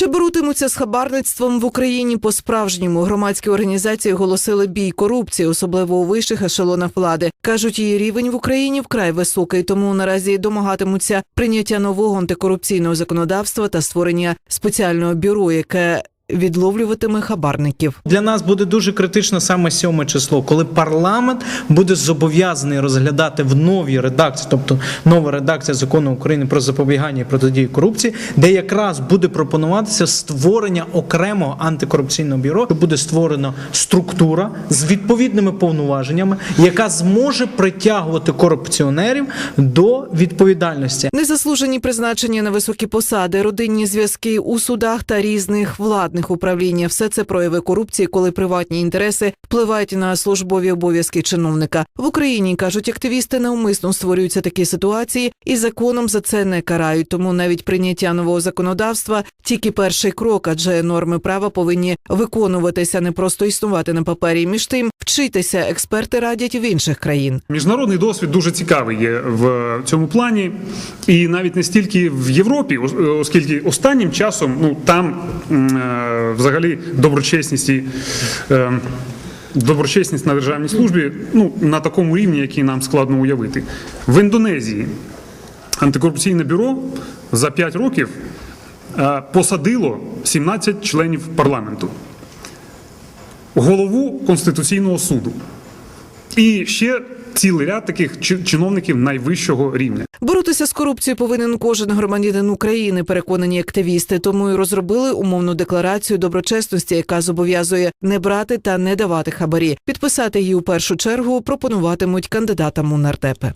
Чи боротимуться з хабарництвом в Україні по справжньому? Громадські організації оголосили бій корупції, особливо у вищих ешелонах влади. кажуть, її рівень в Україні вкрай високий, тому наразі домагатимуться прийняття нового антикорупційного законодавства та створення спеціального бюро, яке відловлюватиме хабарників. Для нас буде дуже критично саме сьоме число, коли парламент буде зобов'язаний розглядати в новій редакції, тобто нова редакція закону України про запобігання і протидію корупції, де якраз буде пропонуватися створення окремого антикорупційного бюро, де буде створена структура з відповідними повноваженнями, яка зможе притягувати корупціонерів до відповідальності. Незаслужені призначення на високі посади, родинні зв'язки у судах та різних владних управліннях – все це прояви корупції, коли приватні інтереси впливають на службові обов'язки чиновника. В Україні кажуть, активісти навмисно створюються такі ситуації і законом за це не карають. Тому навіть прийняття нового законодавства тільки перший крок, адже норми права повинні виконуватися, не просто існувати на папері. Між тим, вчитися експерти радять в інших країн. Міжнародний досвід дуже цікавий є в цьому плані, і навіть не стільки в Європі, оскільки останнім часом ну там е, взагалі доброчесність і е, доброчесність на державній службі ну на такому рівні, який нам складно уявити. В Індонезії антикорупційне бюро за 5 років е, посадило 17 членів парламенту, голову Конституційного суду. І ще цілий ряд таких чи- чиновників найвищого рівня. Боротися з корупцією повинен кожен громадянин України, переконані активісти. Тому і розробили умовну декларацію доброчесності, яка зобов'язує не брати та не давати хабарі. Підписати її у першу чергу пропонуватимуть кандидатам у нардепи.